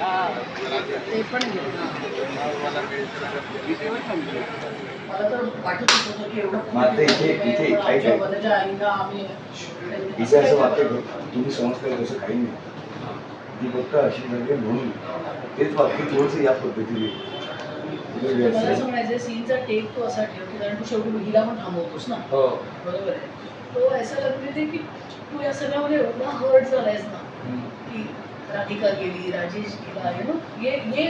ते पण इथे असं वाटतं तुम्ही समजताय तसं काही नाही. ती फक्त अशी म्हणजे म्हणून. तेच वाक्य थोडंसं या पद्धतीने. मला असं असेल. म्हणायचं सीनचा टेक तो असा ठेव की कारण तू शेवटी हिला पण थांबवतोस ना. हो. बरोबर आहे. तो ऐसा लगते थे की तू या सगळ्यामध्ये एवढा हर्ट झालायस ना कि राधिका गेली राजेश गेला यू नो ये ये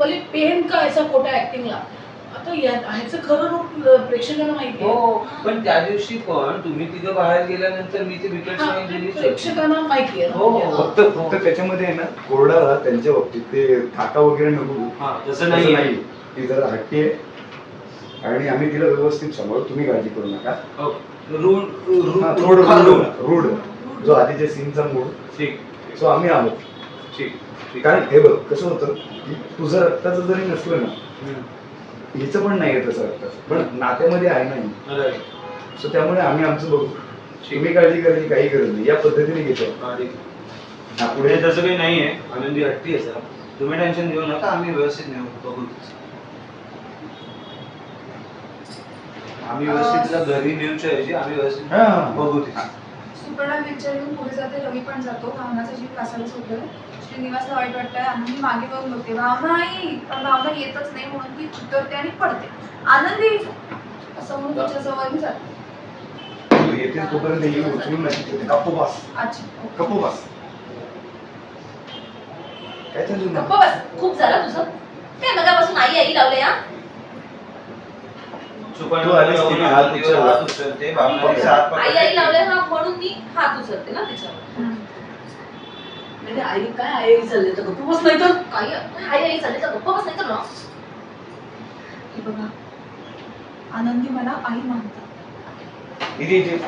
पहिले पेन का ऐसा खोटा ऍक्टिंगला आता ह्याचं खरं रूप प्रेक्षकांना माहिती आहे. हो पण त्या दिवशी पण तुम्ही तिथं बाहेर गेल्यानंतर मी ते विकेट. प्रेक्षकांना माहिती आहे हो, हो. हा. फक्त फक्त त्याच्यामध्ये आहे ना कोरडा राहा त्यांच्या बाबतीत. ते काका वगैरे नको हा तसं नाही नाही ती जरा हट्टी आहे. आणि आम्ही तिला व्यवस्थित सांभाळू. तुम्ही काळजी करू नका. रूड रूड रूढ जो आधीच्या सीनचा मूड. ठीक. सो आम्ही आहोत. कारण हे बघ कसं होतं की तुझं रक्ताचं जरी नसलं ना. हिचं पण नाही आहे तसं रक्ताचं पण नात्यामध्ये आहे नाही. सो त्यामुळे आम्ही आमचं बघू. तुम्ही काळजी करायची काही गरज नाही. या पद्धतीने घेतो. पुढे. पुढे तसं काही नाहीये आनंदी हट्टी आहे सर. तुम्ही टेन्शन घेऊ नका. आम्ही व्यवस्थित नेऊ. बघू. आम्ही व्यवस्थित घरी नेऊच्या ऐवजी आम्ही व्यवस्थित. बघू ती सुपर्णा घेऊन पुढे जाते. रवी पण जातो. भावनाचा जीव कासाला सोडतोय श्रीनिवासला वाईट वाटतंय आनंदी मागे बघून बघते. भावना आई पण भावना येतच नाही म्हणून ती उतरते आणि पडते. आनंदी असं म्हणून तिच्या जवळ जाते. येतील तोपर्यंत येईल उचलून नाही गप्प बस. अच्छा. गप्प बस. काय चालू ना गप्प बस. खूप झालं तुझं. काय मगापासून आई आई लावले हा? सुपर्ण तू आलीस की नाही? हात उचलला. हात उचलते भावनाचा हात आई पकडते. आई लावले हा म्हणून मी हात उचलते ना तिच्यावर. म्हणजे आई काय आई चालले तर गप्प बस नाही तर? काही आई आई चालले तर गप्प बस नाही तर ना? हे बघा आनंदी मला आई मानतात.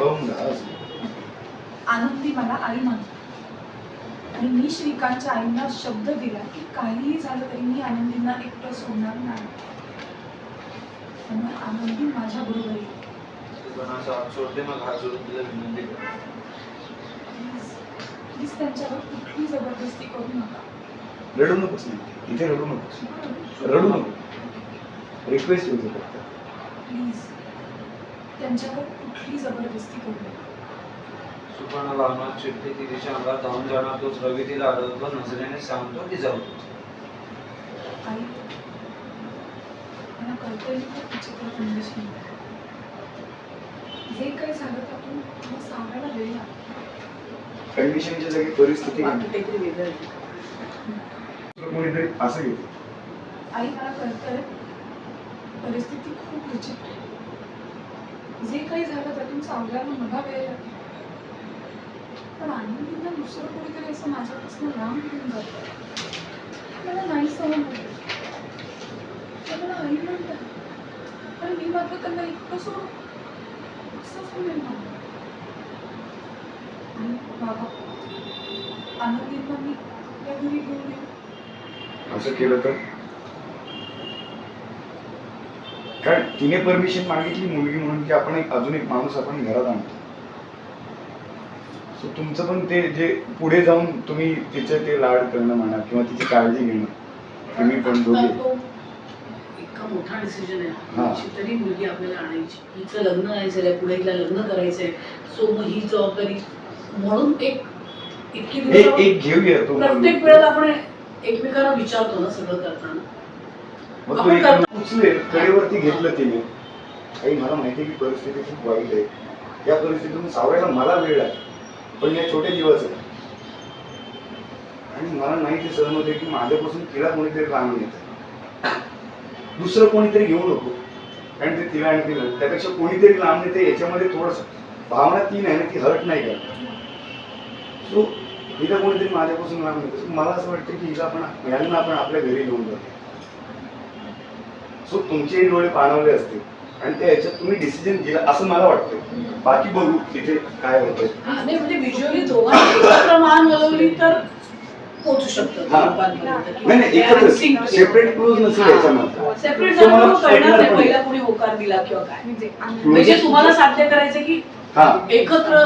पाहून जा. आनंदी मला आई मानतात. आणि मी श्रीकांतच्या आईंना शब्द दिला की काहीही झालं तरी मी आनंदींना एकटं सोडणार नाही. त्यामुळे आनंदी माझ्या बरोबर येईल सुपर्णाचा हात सोडते मग हात सोडून तिला विनंती करते. प्लीज त्यांच्यावर कुठली जबरदस्ती करू नका. रडू नकोस नाही इथे रडू नकोस. रडू नको. रिक्वेस्ट होती फक्त. प्लीज त्यांच्यावर कुठली जबरदस्ती करू नका. सुपर्ण भावना चिडते ती तिच्या अंगात धावून जाणार तोच रवी तिला अडवतो नजरेने सांगतो की जाऊ आई मला कळतंय की खूप विचित्र कंडिशन. जे काही झालं त्यातून मला सांगायला वेळ लागतो. जागी परिस्थिती कोणीतरी असं घेते आई मला कळतंय परिस्थिती खूप विचित्र आहे. जे काही झालं त्यातून सावरायला मला वेळ लागेल. पण आनंदींना दुसरं कोणीतरी असं माझ्यापासून लांब घेऊन जातं. मला नाही सहन होत. मला आई म्हणतात. पण मी मात्र त्यांना इतकं सोडून असंच होईल मला मी घरी घेऊन असं केलं तर? कारण तिने परमिशन मागितली मुलगी म्हणून की आपण एक अजून एक माणूस आपण घरात आणतो. सो तुमचं पण ते जे पुढे जाऊन तुम्ही तिचे ते लाड करणं म्हणा किंवा तिची काळजी घेणं तुम्ही पण दोघे. इतका मोठा डिसिजन आहे. तरी मुलगी आपल्याला आणायची. हिचं लग्न झालंय पुढे हिला लग्न करायचंय. सो मग ही जबाबदारी म्हणून एक इतकी एक दिवस एक घेऊया तो प्रत्येक वेळेला आपण एकमेकांना विचारतो ना सगळं करताना. आपण. उचले कडेवरती घेतलं तिने. मला माहिती की परिस्थिती खूप वाईट आहे. या परिस्थितीतून सावरायला मला वेळ आहे पण या छोट्या दिवस आहे आणि मला नाही ते सहन होते की माझ्यापासून तिला कोणीतरी लांब येत. दुसरं कोणीतरी घेऊ नको. कारण ते तिला आणि तिला. त्यापेक्षा कोणीतरी लांब येते याच्यामध्ये थोडस भावना ती नाही ना ती हर्ट नाही करत. सो हिला कोणीतरी माझ्यापासून लांब येते मला असं वाटतं की हिला आपण यांना आपण आपल्या घरी घेऊन जातो सो तुमचेही डोळे पाणवले असतील. आणि त्या याच्यात तुम्ही डिसिजन दिला असं मला वाटतं बाकी बघू तिथे काय होतंय. हा, नाही म्हणजे व्हिज्युअली दोघांनी एकत्र मान हलवली तर पोहोचू शकतं. लोकांपर्यंत. नाही नाही एकत्रच सेपरेट क्लोज नसेल याच्यामध्ये. सेपरेट So मला झालं कळणार कळणार नाही पण पहिला कोणी होकार दिला किंवा काय. म्हणजे म्हणजे तुम्हाला साध्य करायचं की हा. एकत्र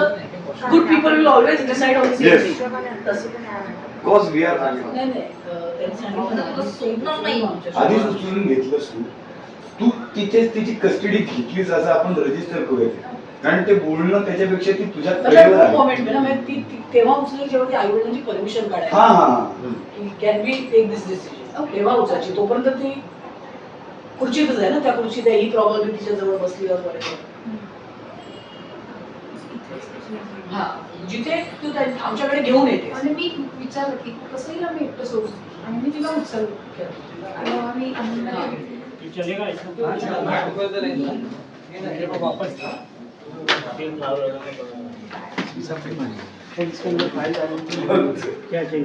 good people will always decide on Yes. तसं बिकॉज वी आर. आधीच उचलून घेतलंस तू. तू तिथे तिची कस्टडी घेतलीस असं आपण रजिस्टर करूया कारण ते बोलणं त्याच्यापेक्षा ती तुझ्या कडेवर आहे. मोमेंट ना म्हणजे ती ती- तेव्हा उचलली जेव्हा ती आई वडिलांची परमिशन हा. काढायची हा can be take this decision तेव्हा उचलायची. तोपर्यंत ती खुर्चीतच आहे ना त्या खुर्चीत आहे, ही प्रॉब्लेम तिच्या जवळ बसलीवर वगैरे हा जिथे तू त्या- आमच्याकडे घेऊन येते आणि मी विचारलं की कसं हिला मी एकटं सोडू आणि मी तिला आणि मग आम्ही. चलेगा इसमें क्या? चाहिए?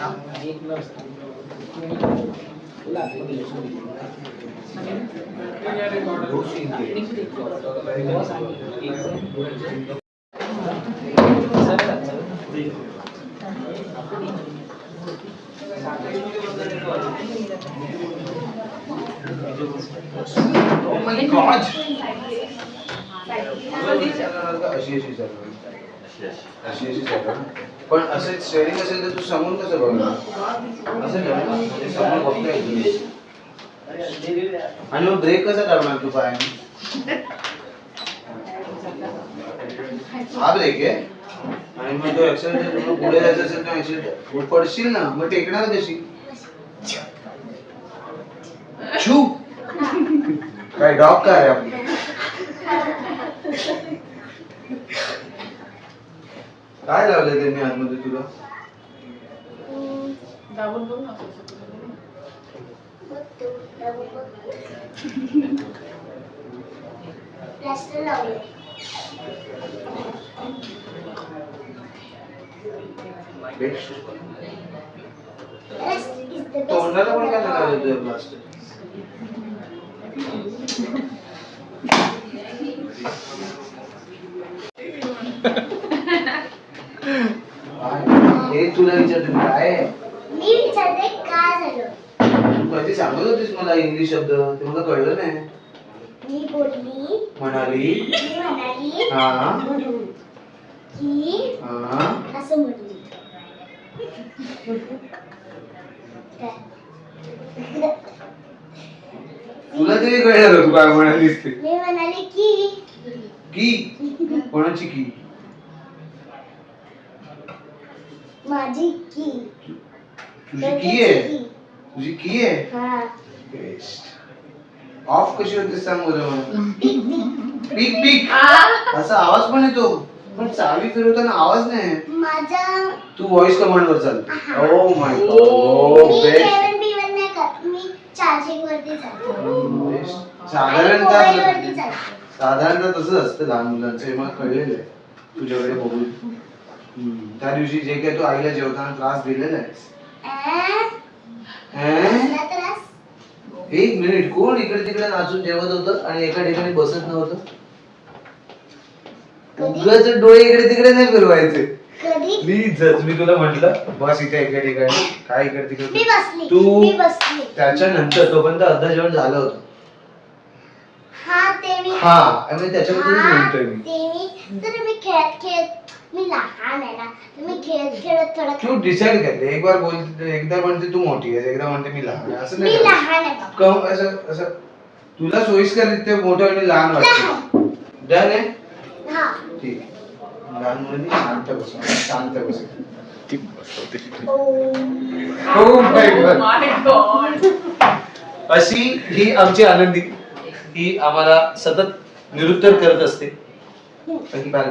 Oh my God! अशी अशी चालू अशी अशी पण असं स्टेरिंग असेल तर तू समोर कसं बघणार असं ठेव ना म्हणजे समोर बघतोय आणि मग ब्रेक कसा करणार तू पाय हा ब्रेक आहे आणि मग तो ऍक्सिडेंट पुढे जायचं असेल तर ऍक्सिडेंट पडशील ना मग टेकणार कशी छू काय डॉग काय आहे आपली काय लावलंय त्यांनी आतमध्ये तुला? दाबून बघ ना असं असं करून. प्लास्टर लावले best Rest is the best. तोंडाला पण काय part. लावलं तुझ्या प्लास्टर हे तुला विचारतो मी काय? मी विचारते का झालं? तू कधी सांगत होतीस मला इंग्लिश शब्द ते मला कळलं नाही. मी बोलली म्हणाली. मी म्हणाली हा. की हा. असं म्हणली काय? तुला तरी कळलं तू काय म्हणालीस ते? मी म्हणाली की. की? कोणाची की? माझी की. तुझी की आहे? तुझी की आहे? हा. बेस्ट ऑफ कशी होते सांग बरं मला. पीक पीक असा आवाज पण येतो. पण चावी फिरवताना आवाज नाही. माझा तू व्हॉइस कमांड वर चाल. ओ माय गॉड बेस्ट साधारणतः साधारणतः तसंच असतं लहान मुलांचं. मला कळलेलं आहे. तुझ्याकडे बघून. त्या दिवशी जे काही तू आईला जेवताना त्रास दिलेला आहेस? हैं? एक मिनिट. कोण इकडे तिकडे नाचून जेवत होतं आणि एका ठिकाणी बसत नव्हतं? उगाच डोळे इकडे तिकडे नाही फिरवायचे. कधी? प्लीजच मी तुला म्हंटल बस इथे एका ठिकाणी. काय इकडे मी तिकडे बसली. तू- त्याच्यानंतर तोपर्यंत अर्ध जेवण झालं होतं. हा ते मी हा. आणि त्याच्याबद्दलच म्हणतोय मी ते मी तर मी खेळत खेळत मी लहान आहे ना तर मी खेळत खेळत थोडं तू डिसाईड करते एक बार बोलते एकदा म्हणते तू मोठी आहेस एकदा म्हणते मी लहान आहे असं मी नाही करायचं. लहान आहे बाबा. कम असं असं तुला सोयीस्कर ते मोठं आणि लहान वाटतं. डन आहे? हा. ठीक आहे. लहान मुलांनी शांत बस शांत बस. ओ हो माय गॉड My God. अशी ही आमची आनंदी ही आम्हाला सतत निरुत्तर करत असते. बाकी काय